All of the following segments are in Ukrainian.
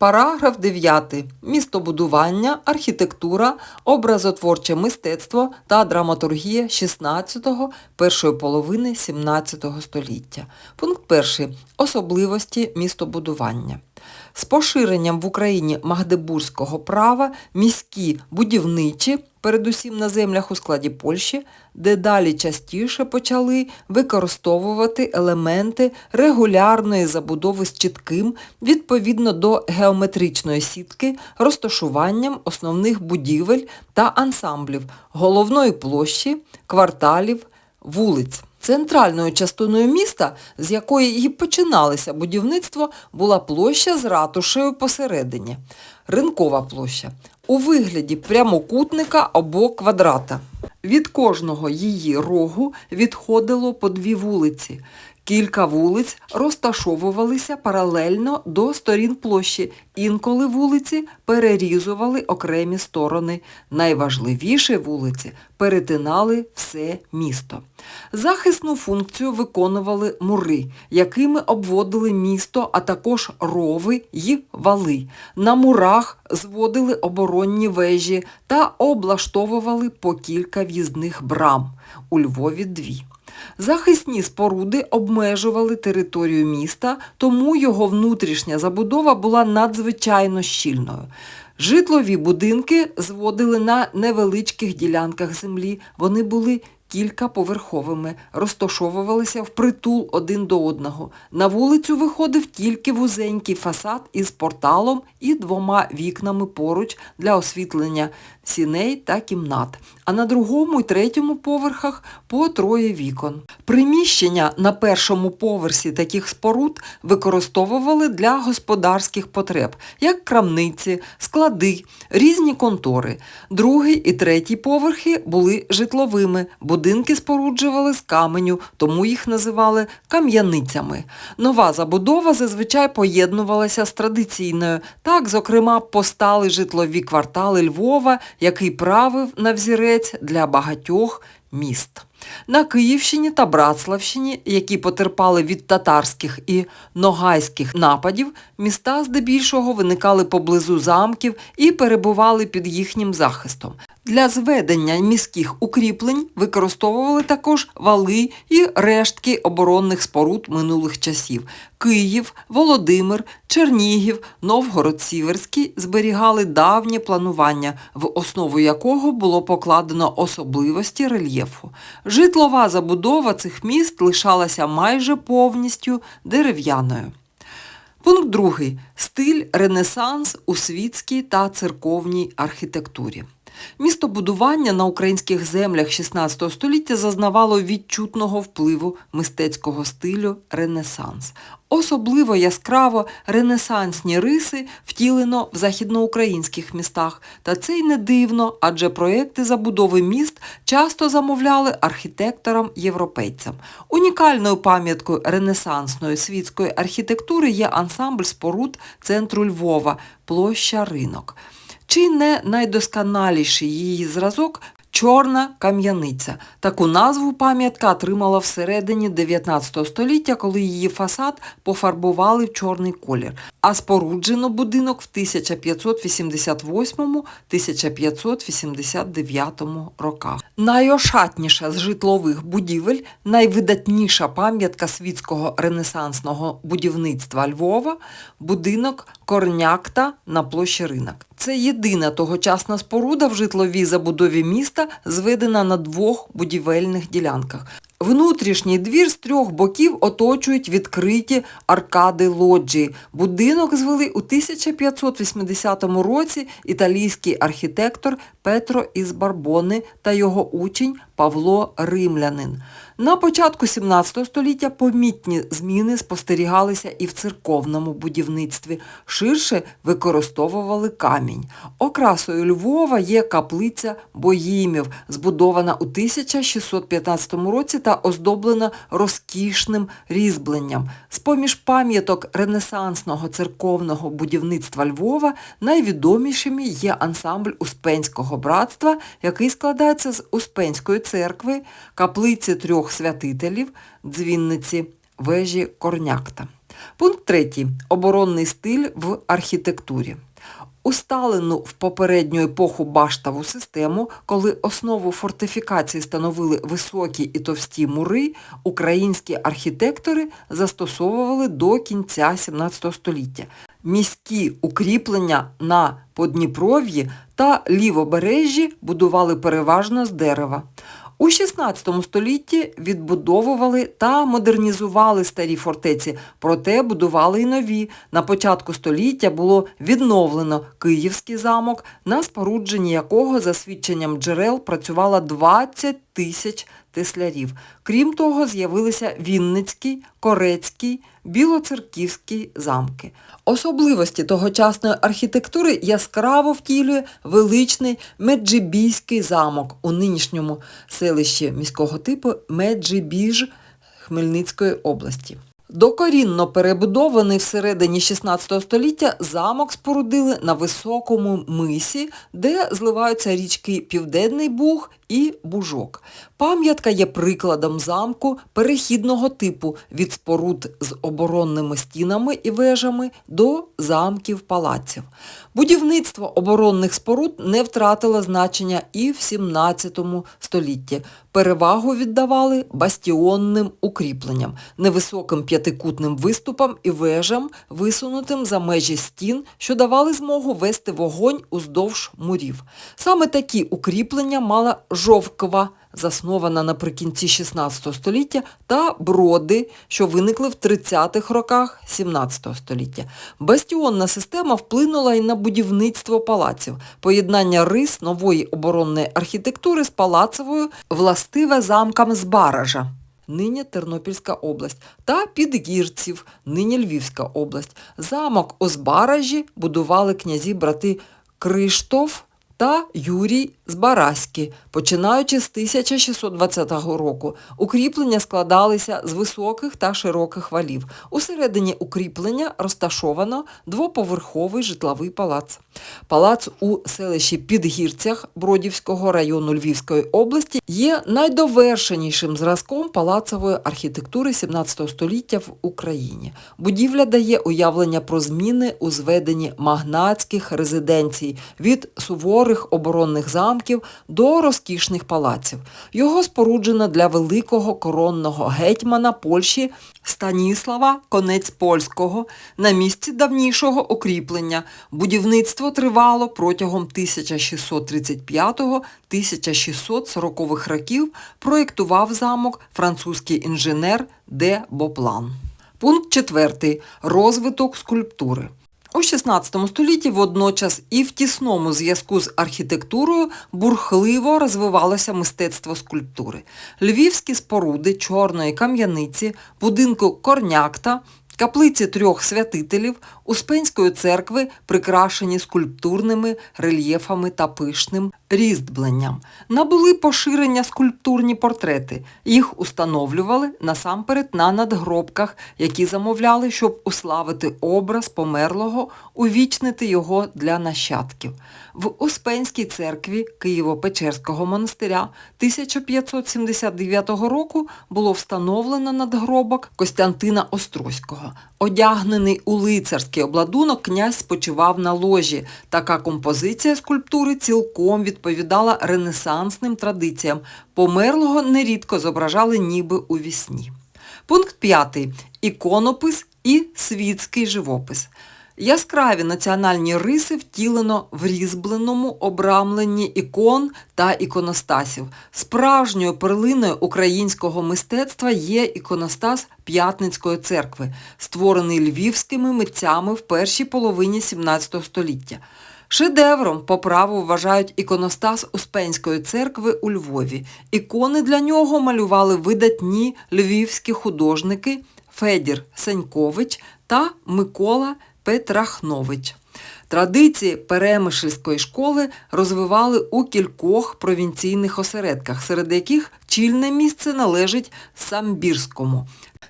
Параграф 9. Містобудування, архітектура, образотворче мистецтво та драматургія 16-го, першої половини 17 століття. Пункт 1. Особливості містобудування. З поширенням в Україні магдебурзького права міські будівничі, передусім на землях у складі Польщі, дедалі частіше почали використовувати елементи регулярної забудови з чітким, відповідно до геометричної сітки, розташуванням основних будівель та ансамблів, головної площі, кварталів, вулиць. Центральною частиною міста, з якої і починалося будівництво, була площа з ратушею посередині. Ринкова площа у вигляді прямокутника або квадрата. Від кожного її рогу відходило по дві вулиці. Кілька вулиць розташовувалися паралельно до сторін площі, інколи вулиці перерізували окремі сторони. Найважливіші вулиці перетинали все місто. Захисну функцію виконували мури, якими обводили місто, а також рови й вали. На мурах зводили оборонні вежі та облаштовували по кілька в'їзних брам. У Львові дві. Захисні споруди обмежували територію міста, тому його внутрішня забудова була надзвичайно щільною. Житлові будинки зводили на невеличких ділянках землі. Вони були кількаповерховими, розташовувалися впритул один до одного. На вулицю виходив тільки вузенький фасад із порталом і двома вікнами поруч для освітлення сіней та кімнат, а на другому і третьому поверхах по троє вікон. Приміщення на першому поверсі таких споруд використовували для господарських потреб, як крамниці, склади, різні контори. Другий і третій поверхи були житловими. Будинки споруджували з каменю, тому їх називали кам'яницями. Нова забудова зазвичай поєднувалася з традиційною. Так, зокрема, постали житлові квартали Львова, який правив на взірець для багатьох міст. На Київщині та Братславщині, які потерпали від татарських і ногайських нападів, міста здебільшого виникали поблизу замків і перебували під їхнім захистом. Для зведення міських укріплень використовували також вали і рештки оборонних споруд минулих часів. Київ, Володимир, Чернігів, Новгород Сіверський зберігали давнє планування, в основу якого було покладено особливості рельєфу. Житлова забудова цих міст лишалася майже повністю дерев'яною. Пункт другий. Стиль Ренесанс у світській та церковній архітектурі. Містобудування на українських землях 16 століття зазнавало відчутного впливу мистецького стилю Ренесанс. Особливо яскраво ренесансні риси втілено в західноукраїнських містах. Та це й не дивно, адже проекти забудови міст часто замовляли архітекторам-європейцям. Унікальною пам'яткою ренесансної світської архітектури є ансамбль споруд центру Львова, площа ринок. Чи не найдосконаліший її зразок Чорна кам'яниця. Таку назву пам'ятка отримала всередині 19 століття, коли її фасад пофарбували в чорний колір, а споруджено будинок в 1588-1589 роках. Найошатніша з житлових будівель, найвидатніша пам'ятка світського ренесансного будівництва Львова будинок Корнякта на площі ринок. Це єдина тогочасна споруда в житловій забудові міста, зведена на двох будівельних ділянках. Внутрішній двір з трьох боків оточують відкриті аркади лоджії. Будинок звели у 1580 році італійський архітектор Петро із Барбони та його учень Павло Римлянин. На початку 17 століття помітні зміни спостерігалися і в церковному будівництві. Ширше використовували камінь. Окрасою Львова є каплиця Боїмів, збудована у 1615 році та оздоблена розкішним різьбленням. З-поміж пам'яток ренесансного церковного будівництва Львова найвідомішими є ансамбль Успенського братства, який складається з Успенської церкви, каплиці трьох святителів, дзвінниці, вежі Корнякта. Пункт 3. Оборонний стиль в архітектурі. Усталену в попередню епоху баштову систему, коли основу фортифікації становили високі і товсті мури, українські архітектори застосовували до кінця 17 століття. Міські укріплення на Подніпров'ї та лівобережжі будували переважно з дерева. У 16 столітті відбудовували та модернізували старі фортеці, проте будували й нові. На початку століття було відновлено Київський замок, на спорудженні якого, за свідченням джерел, працювало 20 тисяч теслярів. Крім того, з'явилися Вінницький, Корецький, Білоцерківський замки. Особливості тогочасної архітектури яскраво втілює величний Меджибійський замок у нинішньому селищі міського типу Меджибіж Хмельницької області. Докорінно перебудований всередині 16 століття замок спорудили на високому мисі, де зливаються річки Південний Буг і Бужок. Пам'ятка є прикладом замку перехідного типу від споруд з оборонними стінами і вежами до замків палаців. Будівництво оборонних споруд не втратило значення і в 17 столітті. Перевагу віддавали бастіонним укріпленням, невисоким п'ятикутним виступам і вежам, висунутим за межі стін, що давали змогу вести вогонь уздовж мурів. Саме такі укріплення мала Жовкова, заснована наприкінці 16 століття, та броди, що виникли в 30-х роках 17 століття. Бастіонна система вплинула і на будівництво палаців. Поєднання рис нової оборонної архітектури з палацевою властиве замкам з Баража. Нині Тернопільська область, та Підгірців, нині Львівська область. Замок у Збаражі будували князі брати Криштоф та Юрій Збаразькі, починаючи з 1620 року. Укріплення складалися з високих та широких валів. Усередині укріплення розташовано двоповерховий житловий палац. Палац у селищі Підгірцях Бродівського району Львівської області є найдовершенішим зразком палацової архітектури 17 століття в Україні. Будівля дає уявлення про зміни у зведенні магнатських резиденцій від суворих оборонних замків до розкішних палаців. Його споруджено для великого коронного гетьмана Польщі Станіслава Конець Польського на місці давнішого укріплення. Будівництво тривало протягом 1635-1640 років. Проєктував замок французький інженер Де Боплан. Пункт 4. Розвиток скульптури. У 16 столітті водночас і в тісному зв'язку з архітектурою бурхливо розвивалося мистецтво скульптури. Львівські споруди чорної кам'яниці, будинку Корнякта, каплиці трьох святителів Успенської церкви прикрашені скульптурними рельєфами та пишним різдбленням. Набули поширення скульптурні портрети. Їх установлювали насамперед на надгробках, які замовляли, щоб уславити образ померлого, увічнити його для нащадків. В Успенській церкві Києво-Печерського монастиря 1579 року було встановлено надгробок Костянтина Острозького. Одягнений у лицарський обладунок, князь спочивав на ложі. Така композиція скульптури цілком відповідала ренесансним традиціям. Померлого нерідко зображали ніби у вісні. Пункт 5. Іконопис і світський живопис. Яскраві національні риси втілено в різьбленому обрамленні ікон та іконостасів. Справжньою перлиною українського мистецтва є іконостас П'ятницької церкви, створений львівськими митцями в першій половині 17 століття. Шедевром по праву вважають іконостас Успенської церкви у Львові. Ікони для нього малювали видатні львівські художники Федір Сенькович та Микола Петрахнович. Традиції Перемишльської школи розвивали у кількох провінційних осередках, серед яких чільне місце належить Самбірському.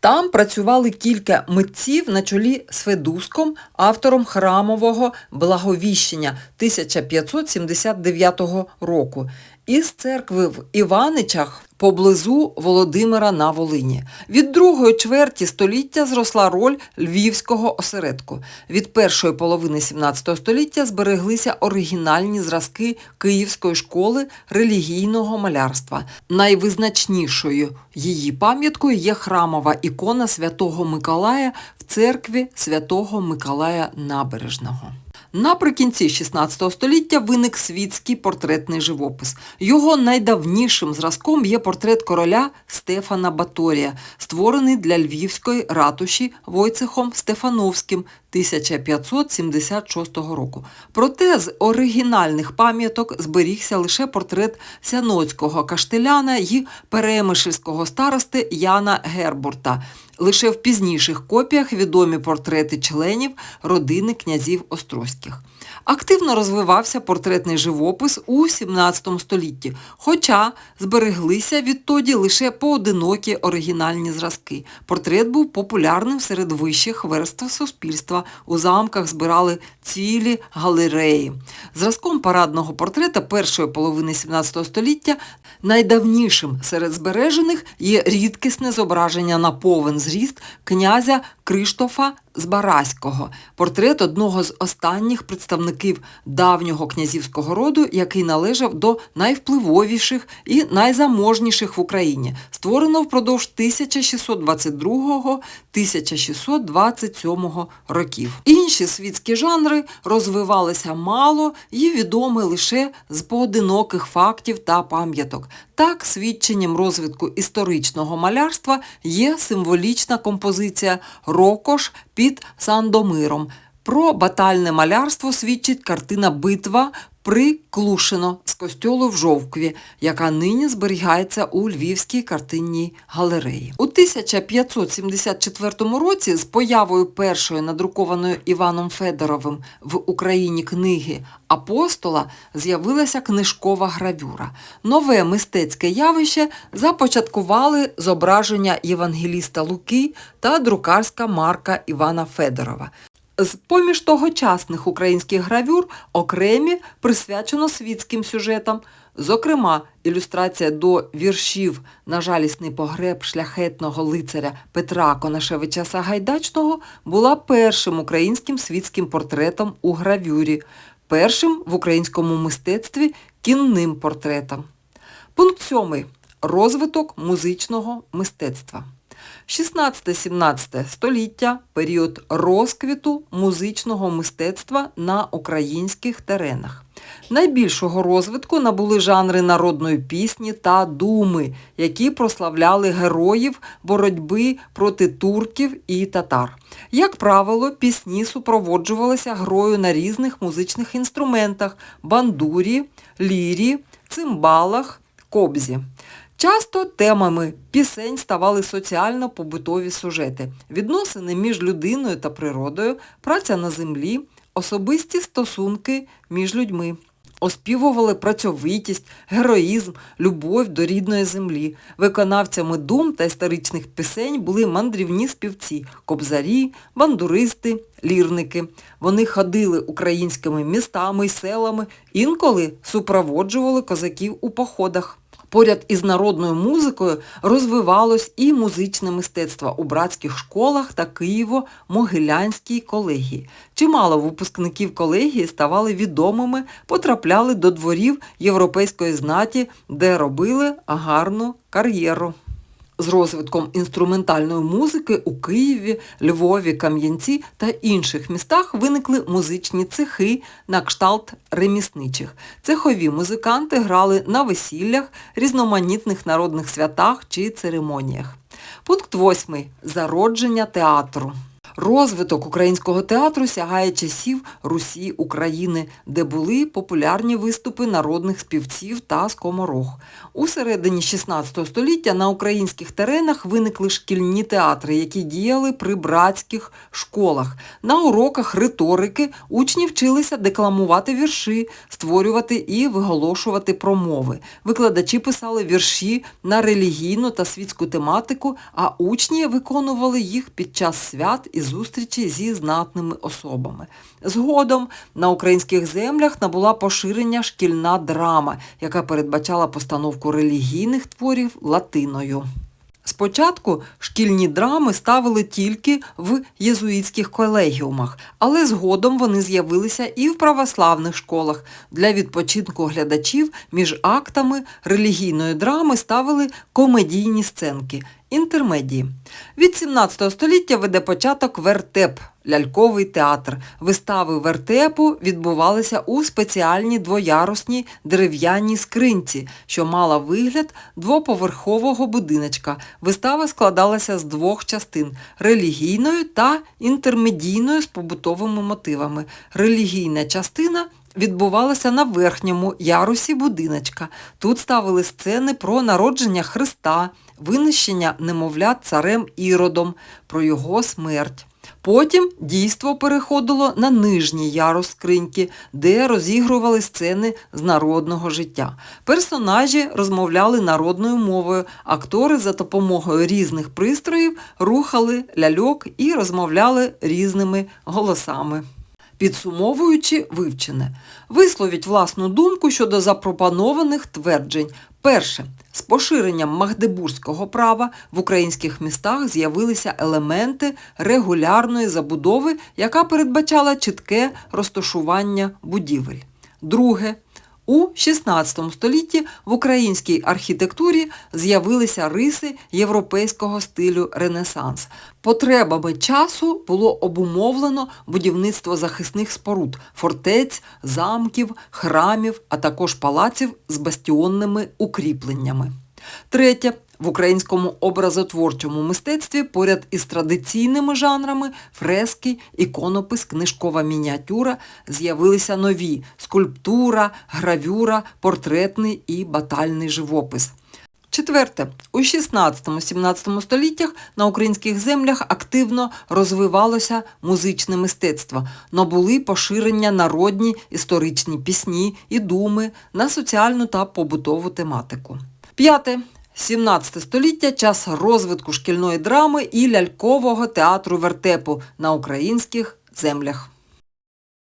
Там працювали кілька митців на чолі з Федуском, автором храмового благовіщення 1579 року. Із церкви в Іваничах поблизу Володимира на Волині. Від другої чверті століття зросла роль львівського осередку. Від першої половини 17 століття збереглися оригінальні зразки Київської школи релігійного малярства. Найвизначнішою її пам'яткою є храмова ікона Святого Миколая в церкві Святого Миколая Набережного. Наприкінці 16 століття виник світський портретний живопис. Його найдавнішим зразком є портрет короля Стефана Баторія, створений для львівської ратуші Войцехом Стефановським 1576 року. Проте з оригінальних пам'яток зберігся лише портрет сяноцького каштеляна і перемишльського старости Яна Гербурта. Лише в пізніших копіях відомі портрети членів родини князів Острозьких. Активно розвивався портретний живопис у 17 столітті, хоча збереглися відтоді лише поодинокі оригінальні зразки. Портрет був популярним серед вищих верств суспільства. У замках збирали цілі галереї. Зразком парадного портрета першої половини 17 століття найдавнішим серед збережених є рідкісне зображення на повен зріст князя Криштофа з Бараського, портрет одного з останніх представників давнього князівського роду, який належав до найвпливовіших і найзаможніших в Україні, створено впродовж 1622-1627 років. Інші світські жанри розвивалися мало і відомі лише з поодиноких фактів та пам'яток. Так, свідченням розвитку історичного малярства є символічна композиція Рокош під Сандомиром. Про батальне малярство свідчить картина Битва при Клушино з костьолу в Жовкві, яка нині зберігається у Львівській картинній галереї. У 1574 році з появою першої надрукованої Іваном Федоровим в Україні книги Апостола з'явилася книжкова гравюра. Нове мистецьке явище започаткували зображення Євангеліста Луки та друкарська марка Івана Федорова. З поміж тогочасних українських гравюр окремі присвячено світським сюжетам. Зокрема, ілюстрація до віршів на жалісний погреб шляхетного лицаря Петра Конашевича Сагайдачного була першим українським світським портретом у гравюрі, першим в українському мистецтві кінним портретом. Пункт 7. Розвиток музичного мистецтва. 16-17 століття період розквіту музичного мистецтва на українських теренах. Найбільшого розвитку набули жанри народної пісні та думи, які прославляли героїв боротьби проти турків і татар. Як правило, пісні супроводжувалися грою на різних музичних інструментах бандурі, лірі, цимбалах, кобзі. Часто темами пісень ставали соціально-побутові сюжети, відносини між людиною та природою, праця на землі, особисті стосунки між людьми. Оспівували працьовитість, героїзм, любов до рідної землі. Виконавцями дум та історичних пісень були мандрівні співці, кобзарі, бандуристи, лірники. Вони ходили українськими містами й селами, інколи супроводжували козаків у походах. Поряд із народною музикою розвивалось і музичне мистецтво у братських школах та Києво-Могилянській колегії. Чимало випускників колегії ставали відомими, потрапляли до дворів європейської знаті, де робили гарну кар'єру. З розвитком інструментальної музики у Києві, Львові, Кам'янці та інших містах виникли музичні цехи на кшталт ремісничих. Цехові музиканти грали на весіллях, різноманітних народних святах чи церемоніях. Пункт 8. Зародження театру. Розвиток українського театру сягає часів Русі України, де були популярні виступи народних співців та скоморох. У середині 16 століття на українських теренах виникли шкільні театри, які діяли при братських школах. На уроках риторики учні вчилися декламувати вірші, створювати і виголошувати промови. Викладачі писали вірші на релігійну та світську тематику, а учні виконували їх під час свят і зустрічі зі знатними особами. Згодом на українських землях набула поширення шкільна драма, яка передбачала постановку релігійних творів латиною. Спочатку шкільні драми ставили тільки в єзуїтських колегіумах, але згодом вони з'явилися і в православних школах. Для відпочинку глядачів між актами релігійної драми ставили комедійні сценки інтермедії. Від 17 століття веде початок вертеп ляльковий театр. Вистави вертепу відбувалися у спеціальній двоярусній дерев'яній скринці, що мала вигляд двоповерхового будиночка. Вистава складалася з двох частин релігійної та інтермедійної з побутовими мотивами. Релігійна частина відбувалася на верхньому ярусі будиночка. Тут ставили сцени про народження Христа, винищення немовлят царем Іродом, про його смерть. Потім дійство переходило на нижній ярус скриньки, де розігрували сцени з народного життя. Персонажі розмовляли народною мовою, актори за допомогою різних пристроїв рухали ляльок і розмовляли різними голосами. Підсумовуючи вивчене, висловіть власну думку щодо запропонованих тверджень. Перше. З поширенням магдебурзького права в українських містах з'явилися елементи регулярної забудови, яка передбачала чітке розташування будівель. Друге. У XVI столітті в українській архітектурі з'явилися риси європейського стилю Ренесанс. Потребами часу було обумовлено будівництво захисних споруд, фортець, замків, храмів, а також палаців з бастіонними укріпленнями. Третє. В українському образотворчому мистецтві поряд із традиційними жанрами фрески, іконопис, книжкова мініатюра з'явилися нові скульптура, гравюра, портретний і батальний живопис. Четверте, у 16-17 століттях на українських землях активно розвивалося музичне мистецтво, набули поширення народні історичні пісні і думи на соціальну та побутову тематику. П'яте. 17 століття час розвитку шкільної драми і лялькового театру вертепу на українських землях.